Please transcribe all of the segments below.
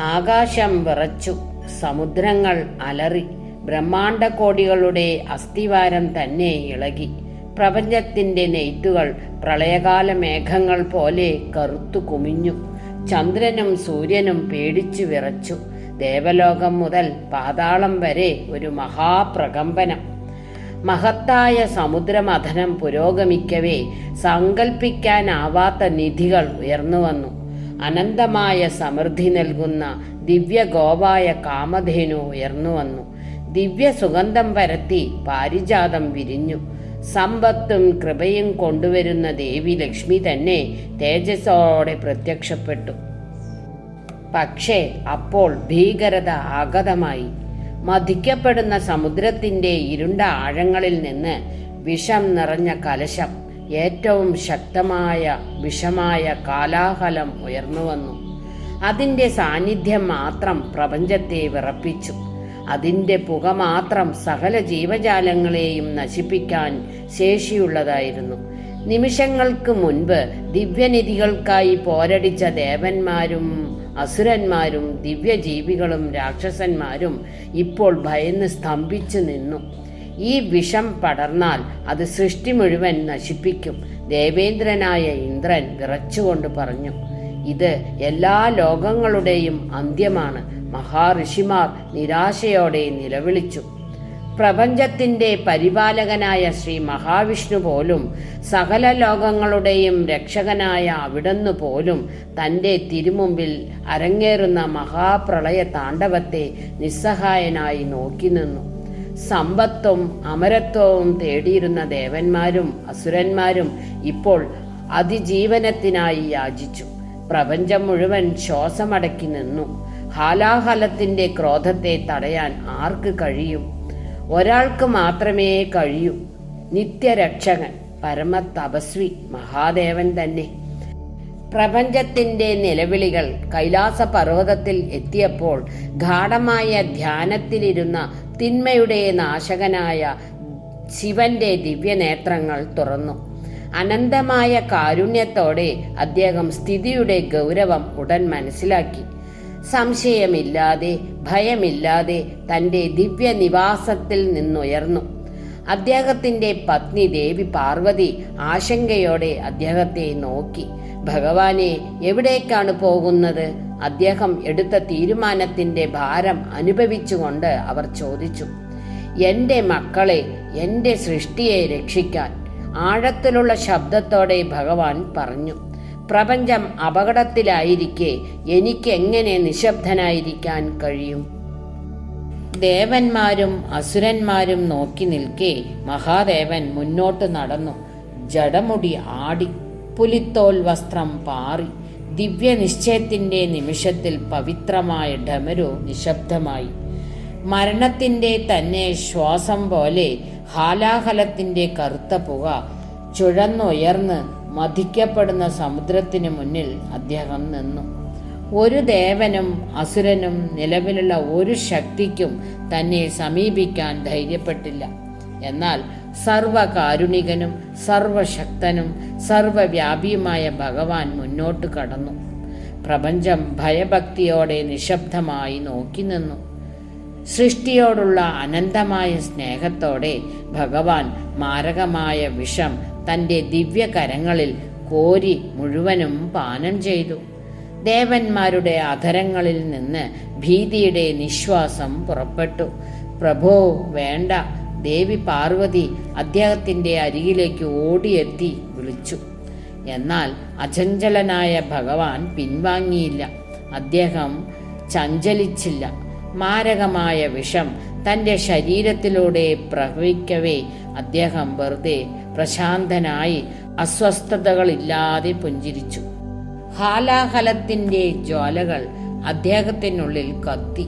ആകാശം വിറച്ചു സമുദ്രങ്ങൾ അലറി ബ്രഹ്മാണ്ഡകോടികളുടെ അസ്ഥിവാരം തന്നെ ഇളകി. പ്രപഞ്ചത്തിന്റെ നെയ്ത്തുകൾ പ്രളയകാല മേഘങ്ങൾ പോലെ കറുത്തു കുമിഞ്ഞു. ചന്ദ്രനും സൂര്യനും പേടിച്ചു വിറച്ചു. ദേവലോകം മുതൽ പാതാളം വരെ ഒരു മഹാപ്രകമ്പനം. മഹത്തായ സമുദ്രമഥനം പുരോഗമിക്കവേ സങ്കൽപ്പിക്കാനാവാത്ത നിധികൾ ഉയർന്നുവന്നു അനന്തമായ സമൃദ്ധി നൽകുന്ന ദിവ്യ ഗോവായ കാമധേനു ഉയർന്നുവന്നു ദിവ്യ സുഗന്ധം പരത്തി പാരിജാതം വിരിഞ്ഞു. സമ്പത്തും കൃപയും കൊണ്ടുവരുന്ന ദേവി ലക്ഷ്മി തന്നെ തേജസ്സോടെ പ്രത്യക്ഷപ്പെട്ടു. പക്ഷേ അപ്പോൾ ഭീകരത ആഗതമായി. മതിക്കപ്പെടുന്ന സമുദ്രത്തിന്റെ ഇരുണ്ട ആഴങ്ങളിൽ നിന്ന് വിഷം നിറഞ്ഞ കലശം ഏറ്റവും ശക്തമായ വിഷമായ കാലാഹലം ഉയർന്നു വന്നു. അതിന്റെ സാന്നിധ്യം മാത്രം പ്രപഞ്ചത്തെ വിറപ്പിച്ചു. അതിന്റെ പുക മാത്രം സകല ജീവജാലങ്ങളെയും നശിപ്പിക്കാൻ ശേഷിയുള്ളതായിരുന്നു. നിമിഷങ്ങൾക്ക് മുൻപ് ദിവ്യനിധികൾക്കായി പോരടിച്ച ദേവന്മാരും അസുരന്മാരും ദിവ്യജീവികളും രാക്ഷസന്മാരും ഇപ്പോൾ ഭയന്ന് സ്തംഭിച്ചു നിന്നു. ഈ വിഷം പടർന്നാൽ അത് സൃഷ്ടി മുഴുവൻ നശിപ്പിക്കും. ദേവേന്ദ്രനായ ഇന്ദ്രൻ വിറച്ചുകൊണ്ട് പറഞ്ഞു ഇത് എല്ലാ ലോകങ്ങളുടെയും അന്ത്യമാണ്. മഹാഋഷിമാർ നിരാശയോടെ നിലവിളിച്ചു. പ്രപഞ്ചത്തിന്റെ പരിപാലകനായ ശ്രീ മഹാവിഷ്ണു പോലും സകല ലോകങ്ങളുടെയും രക്ഷകനായ അവിടുന്ന് പോലും തന്റെ തിരുമുമ്പിൽ അരങ്ങേറുന്ന മഹാപ്രളയ താണ്ഡവത്തെ നിസ്സഹായനായി നോക്കി നിന്നു. സമ്പത്തും അമരത്വവും തേടിയിരുന്ന ദേവന്മാരും അസുരന്മാരും ഇപ്പോൾ അതിജീവനത്തിനായി യാചിച്ചു. പ്രപഞ്ചം മുഴുവൻ ശ്വാസമടക്കി നിന്നു. ഹാലാഹലത്തിന്റെ ക്രോധത്തെ തടയാൻ ആർക്ക് കഴിയും? ഒരാൾക്ക് മാത്രമേ കഴിയൂ. നിത്യരക്ഷകൻ പരമ തപസ്വി മഹാദേവൻ തന്നെ. പ്രപഞ്ചത്തിന്റെ നിലവിളികൾ കൈലാസ പർവതത്തിൽ എത്തിയപ്പോൾ ഗാഠമായ ധ്യാനത്തിലിരുന്ന തിന്മയുടെ നാശകനായ ശിവന്റെ ദിവ്യനേത്രങ്ങൾ തുറന്നു. അനന്തമായ കാരുണ്യത്തോടെ അദ്ദേഹം സ്ഥിതിയുടെ ഗൗരവം ഉടൻ മനസ്സിലാക്കി. സംശയമില്ലാതെ ഭയമില്ലാതെ തന്റെ ദിവ്യ നിവാസത്തിൽ നിന്നുയർന്നു. അദ്ദേഹത്തിന്റെ പത്നി ദേവി പാർവതി ആശങ്കയോടെ അദ്ദേഹത്തെ നോക്കി. ഭഗവാനെ എവിടേക്കാണ് പോകുന്നത്? അദ്ദേഹം എടുത്ത തീരുമാനത്തിന്റെ ഭാരം അനുഭവിച്ചുകൊണ്ട് അവർ ചോദിച്ചു എന്റെ മക്കളെ എന്റെ സൃഷ്ടിയെ രക്ഷിക്കാൻ ആഴത്തിലുള്ള ശബ്ദത്തോടെ ഭഗവാൻ പറഞ്ഞു പ്രപഞ്ചം അപകടത്തിലായിരിക്കെ എനിക്ക് എങ്ങനെ നിശബ്ദനായിരിക്കാൻ കഴിയും? ദേവന്മാരും അസുരന്മാരും നോക്കി നിൽക്കെ മഹാദേവൻ മുന്നോട്ട് നടന്നു ജടമുടി ആടി പുലിത്തോൽ വസ്ത്രം പാറി. ദിവ്യനിശ്ചയത്തിന്റെ നിമിഷത്തിൽ പവിത്രമായ ഡമരു നിശബ്ദമായി. മരണത്തിന്റെ തന്നെ ശ്വാസം പോലെ ഹാലാഹലത്തിന്റെ കറുത്ത പുക ചുഴന്നുയർന്ന് മതിക്കപ്പെടുന്ന സമുദ്രത്തിന് മുന്നിൽ അദ്ദേഹം നിന്നു. ഒരു ദേവനും അസുരനും നിലവിലുള്ള ഒരു ശക്തിക്കും തന്നെ സമീപിക്കാൻ ധൈര്യപ്പെട്ടില്ല. എന്നാൽ സർവകാരുണികനും സർവശക്തനും സർവവ്യാപിയുമായ ഭഗവാൻ മുന്നോട്ട് കടന്നു. പ്രപഞ്ചം ഭയഭക്തിയോടെ നിശബ്ദമായി നോക്കി നിന്നു. സൃഷ്ടിയോടുള്ള അനന്തമായ സ്നേഹത്തോടെ ഭഗവാൻ മാരകമായ വിഷം തന്റെ ദിവ്യകരങ്ങളിൽ കോരി മുഴുവനും പാനം ചെയ്തു. ദേവന്മാരുടെ അധരങ്ങളിൽ നിന്ന് ഭീതിയുടെ നിശ്വാസം പുറപ്പെട്ടു. പ്രഭോ വേണ്ട. ദേവി പാർവതി അദ്ദേഹത്തിന്റെ അരികിലേക്ക് ഓടിയെത്തി വിളിച്ചു. എന്നാൽ അചഞ്ചലനായ ഭഗവാൻ പിൻവാങ്ങിയില്ല. അദ്ദേഹം ചഞ്ചലിച്ചില്ല. മാരകമായ വിഷം തന്റെ ശരീരത്തിലൂടെ പ്രവഹിക്കവേ അദ്ദേഹം വെറുതെ പ്രശാന്തനായി അസ്വസ്ഥതകളില്ലാതെ പുഞ്ചിരിച്ചു. ഹാലാഹലത്തിന്റെ ജ്വാലകൾ അദ്ദേഹത്തിനുള്ളിൽ കത്തി.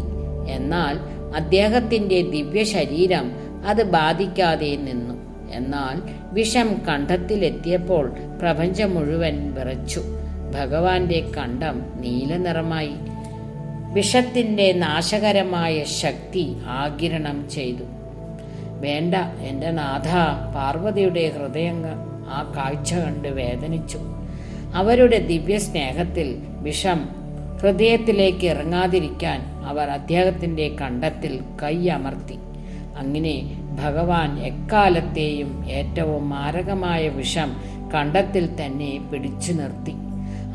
എന്നാൽ അദ്ദേഹത്തിന്റെ ദിവ്യ ശരീരം അത് ബാധിക്കാതെ നിന്നു. എന്നാൽ വിഷം കണ്ഠത്തിലെത്തിയപ്പോൾ പ്രപഞ്ചം മുഴുവൻ വിറച്ചു. ഭഗവാന്റെ കണ്ഠം നീലനിറമായി വിഷത്തിന്റെ നാശകരമായ ശക്തി ആകിരണം ചെയ്തു. വേണ്ട എന്റെ നാഥ പാർവതിയുടെ ഹൃദയം ആ കാഴ്ച കണ്ട് വേദനിച്ചു. അവരുടെ ദിവ്യ സ്നേഹത്തിൽ വിഷം ഹൃദയത്തിലേക്ക് ഇറങ്ങാതിരിക്കാൻ അവർ അദ്ദേഹത്തിന്റെ കണ്ടത്തിൽ കൈയമർത്തി അങ്ങനെ ഭഗവാൻ എക്കാലത്തെയും ഏറ്റവും മാരകമായ വിഷം കണ്ടത്തിൽ തന്നെ പിടിച്ചു നിർത്തി.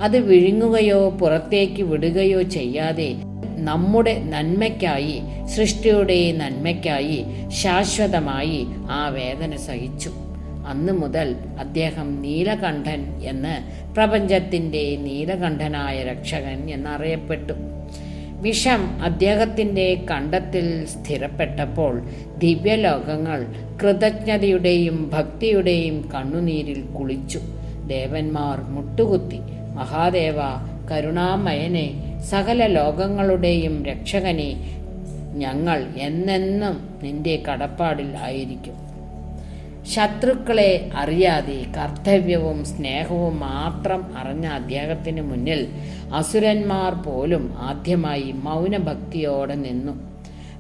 അത് വിഴുങ്ങുകയോ പുറത്തേക്ക് വിടുകയോ ചെയ്യാതെ നമ്മുടെ നന്മയ്ക്കായി സൃഷ്ടിയുടെ നന്മയ്ക്കായി ശാശ്വതമായി ആ വേദന സഹിച്ചു. അന്നു മുതൽ അദ്ദേഹം നീലകണ്ഠൻ എന്ന് പ്രപഞ്ചത്തിന്റെ നീലകണ്ഠനായ രക്ഷകൻ എന്നറിയപ്പെട്ടു. വിഷം അദ്ദേഹത്തിന്റെ കണ്ടത്തിൽ സ്ഥിരപ്പെട്ടപ്പോൾ ദിവ്യലോകങ്ങൾ കൃതജ്ഞതയുടെയും ഭക്തിയുടെയും കണ്ണുനീരിൽ കുളിച്ചു. ദേവന്മാർ മുട്ടുകുത്തി മഹാദേവ കരുണാമയനെ സകല ലോകങ്ങളുടെയും രക്ഷകനെ ഞങ്ങൾ എന്നെന്നും നിന്റെ കടപ്പാടിൽ ആയിരിക്കും. ശത്രുക്കളെ അറിയാതെ കർത്തവ്യവും സ്നേഹവും മാത്രം അറിഞ്ഞ അദ്ദേഹത്തിന് മുന്നിൽ അസുരന്മാർ പോലും ആദ്യമായി മൗനഭക്തിയോടെ നിന്നു.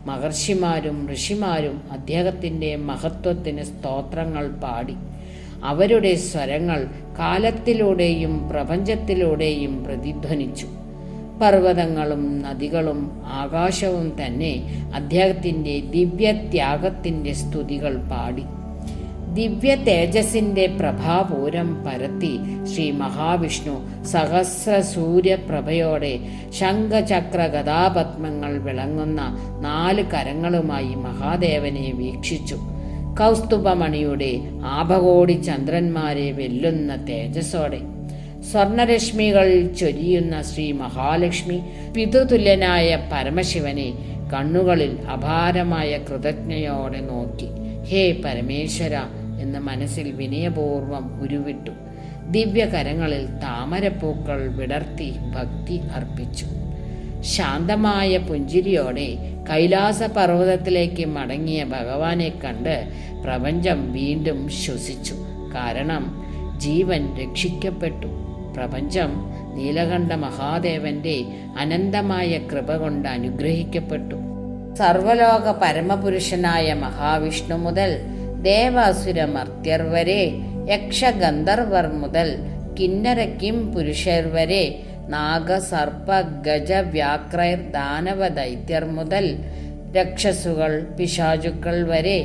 മഹർഷിമാരും ഋഷിമാരും അദ്ദേഹത്തിന്റെ മഹത്വത്തിന് സ്തോത്രങ്ങൾ പാടി. അവരുടെ സ്വരങ്ങൾ കാലത്തിലൂടെയും പ്രപഞ്ചത്തിലൂടെയും പ്രതിധ്വനിച്ചു. പർവതങ്ങളും നദികളും ആകാശവും തന്നെ അദ്ദേഹത്തിന്റെ ദിവ്യത്യാഗത്തിന്റെ സ്തുതികൾ പാടി. ദിവ്യ തേജസിന്റെ പ്രഭാപൂരം പരത്തി ശ്രീ മഹാവിഷ്ണു സഹസ്ര സൂര്യപ്രഭയോടെ ശംഖചക്ര ഗതാപത്മങ്ങൾ വിളങ്ങുന്ന നാല് കരങ്ങളുമായി മഹാദേവനെ വീക്ഷിച്ചു. കൗസ്തുഭമണിയുടെ ആഭകോടി ചന്ദ്രന്മാരെ വെല്ലുന്ന തേജസ്സോടെ. സ്വർണരശ്മികൾ ചൊരിയുന്ന ശ്രീ മഹാലക്ഷ്മി പിതൃതുല്യനായ പരമശിവനെ കണ്ണുകളിൽ അപാരമായ കൃതജ്ഞയോടെ നോക്കി. ഹേ പരമേശ്വര എന്ന് മനസ്സിൽ വിനയപൂർവം ഉരുവിട്ടു. ദിവ്യകരങ്ങളിൽ താമരപ്പൂക്കൾ വിടർത്തി ഭക്തി അർപ്പിച്ചു. ശാന്തമായ പുഞ്ചിരിയോടെ കൈലാസ പർവതത്തിലേക്ക് മടങ്ങിയ ഭഗവാനെ കണ്ട് പ്രപഞ്ചം വീണ്ടും ശ്വസിച്ചു. കാരണം ജീവൻ രക്ഷിക്കപ്പെട്ടു. പ്രപഞ്ചം നീലകണ്ഠ മഹാദേവന്റെ അനന്തമായ കൃപ കൊണ്ട് അനുഗ്രഹിക്കപ്പെട്ടു. സർവലോക പരമപുരുഷനായ മഹാവിഷ്ണു മുതൽ ദേവാസുര മർത്യർ വരെ യക്ഷഗന്ധർവർ മുതൽ കിന്നരക്കിം പുരുഷർ വരെ നാഗസർപ്പ ഗജ വ്യാക്രയർ ദാനവ ദൈത്യർ മുതൽ രക്ഷസുകൾ പിശാചുക്കൾ വരെ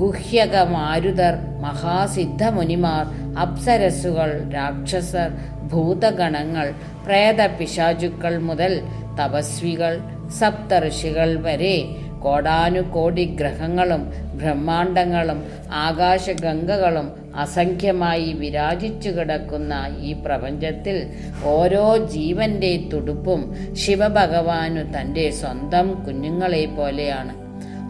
ഗുഹ്യകമാരുതർ മഹാസിദ്ധമുനിമാർ അപ്സരസുകൾ രാക്ഷസർ ഭൂതഗണങ്ങൾ പ്രേത പിശാചുക്കൾ മുതൽ തപസ്വികൾ സപ്തർഷികൾ വരെ കോടാനുകോടി ഗ്രഹങ്ങളും ബ്രഹ്മാണ്ടങ്ങളും ആകാശഗംഗകളും അസംഖ്യമായി വിരാജിച്ചു കിടക്കുന്ന ഈ പ്രപഞ്ചത്തിൽ ഓരോ ജീവന്റെ തുടുപ്പും ശിവഭഗവാനു തന്റെ സ്വന്തം കുഞ്ഞുങ്ങളെ പോലെയാണ്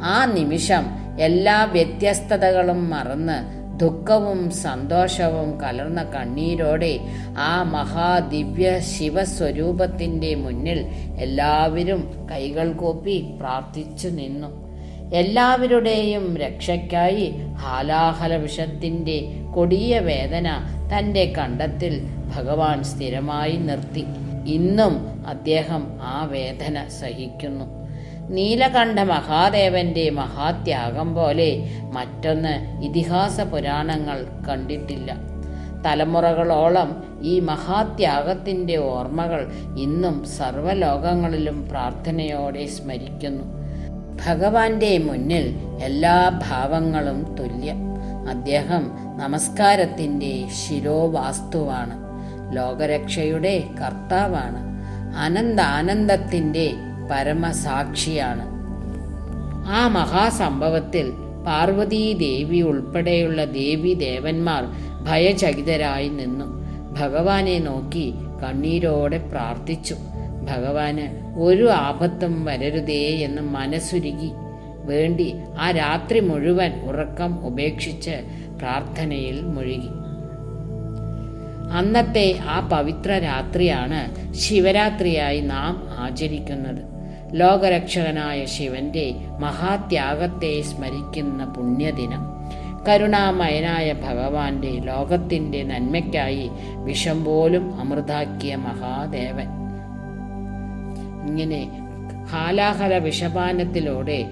ആ നിമിഷം എല്ലാ വ്യത്യസ്തതകളും മറന്ന് ദുഃഖവും സന്തോഷവും കലർന്ന കണ്ണീരോടെ ആ മഹാദിവ്യ ശിവസ്വരൂപത്തിന്റെ മുന്നിൽ എല്ലാവരും കൈകൾ കോപ്പി പ്രാർത്ഥിച്ചു നിന്നു. എല്ലാവരുടെയും രക്ഷയ്ക്കായി ഹാലാഹല വിഷത്തിന്റെ കൊടിയ വേദന തന്റെ കണ്ടത്തിൽ ഭഗവാൻ സ്ഥിരമായി നിർത്തി. ഇന്നും അദ്ദേഹം ആ വേദന സഹിക്കുന്നു. നീലകണ്ഠ മഹാദേവന്റെ മഹാത്യാഗം പോലെ മറ്റൊന്ന് ഇതിഹാസ പുരാണങ്ങൾ കണ്ടിട്ടില്ല. തലമുറകളോളം ഈ മഹാത്യാഗത്തിന്റെ ഓർമ്മകൾ ഇന്നും സർവലോകങ്ങളിലും പ്രാർത്ഥനയോടെ സ്മരിക്കുന്നു. ഭഗവാന്റെ മുന്നിൽ എല്ലാ ഭാവങ്ങളും തുല്യം. അദ്ദേഹം നമസ്കാരത്തിന്റെ ശിരോവാസ്തുവാണ്. ലോകരക്ഷയുടെ കർത്താവാണ്. അനന്താനന്ദത്തിന്റെ പരമസാക്ഷിയാണ്. ആ മഹാസംഭവത്തിൽ പാർവതീ ദേവി ഉൾപ്പെടെയുള്ള ദേവി ദേവന്മാർ ഭയചകിതരായി നിന്നു. ഭഗവാനെ നോക്കി കണ്ണീരോടെ പ്രാർത്ഥിച്ചു. ഭഗവാന് ഒരു ആപത്തും വരരുതേ എന്ന് മനസ്സുരുകി. വേണ്ടി ആ രാത്രി മുഴുവൻ ഉറക്കം ഉപേക്ഷിച്ച് പ്രാർത്ഥനയിൽ മുഴുകി. അന്നത്തെ ആ പവിത്ര രാത്രിയാണ് ശിവരാത്രിയായി നാം ആചരിക്കുന്നത്. ലോകരക്ഷകനായ ശിവന്റെ മഹാത്യാഗത്തെ സ്മരിക്കുന്ന പുണ്യദിനം. കരുണാമയനായ ഭഗവാന്റെ ലോകത്തിന്റെ നന്മയ്ക്കായി വിഷം പോലും അമൃതാക്കിയ മഹാദേവൻ. ഇങ്ങനെ ഹാലാഹല വിഷപാനത്തിലൂടെ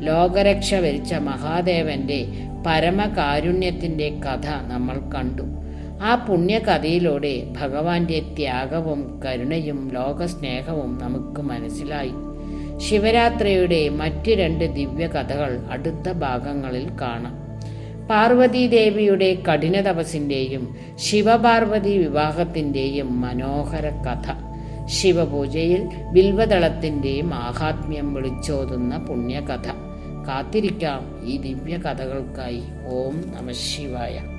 ലോകരക്ഷ വരിച്ച മഹാദേവന്റെ പരമകാരുണ്യത്തിന്റെ കഥ നമ്മൾ കണ്ടു. ആ പുണ്യകഥയിലൂടെ ഭഗവാന്റെ ത്യാഗവും കരുണയും ലോകസ്നേഹവും നമുക്ക് മനസ്സിലായി. ശിവരാത്രിയുടെ മറ്റ് രണ്ട് ദിവ്യ കഥകൾ അടുത്ത ഭാഗങ്ങളിൽ കാണാം. പാർവതീദേവിയുടെ കഠിന തപസിന്റെയും ശിവപാർവതി വിവാഹത്തിന്റെയും മനോഹര കഥ. ശിവപൂജയിൽ ബിൽവദളത്തിന്റെയും ആഹാത്മ്യം വിളിച്ചോതുന്ന പുണ്യകഥ. കാത്തിരിക്കാം ഈ ദിവ്യ കഥകൾക്കായി ഓം നമ ശിവായ.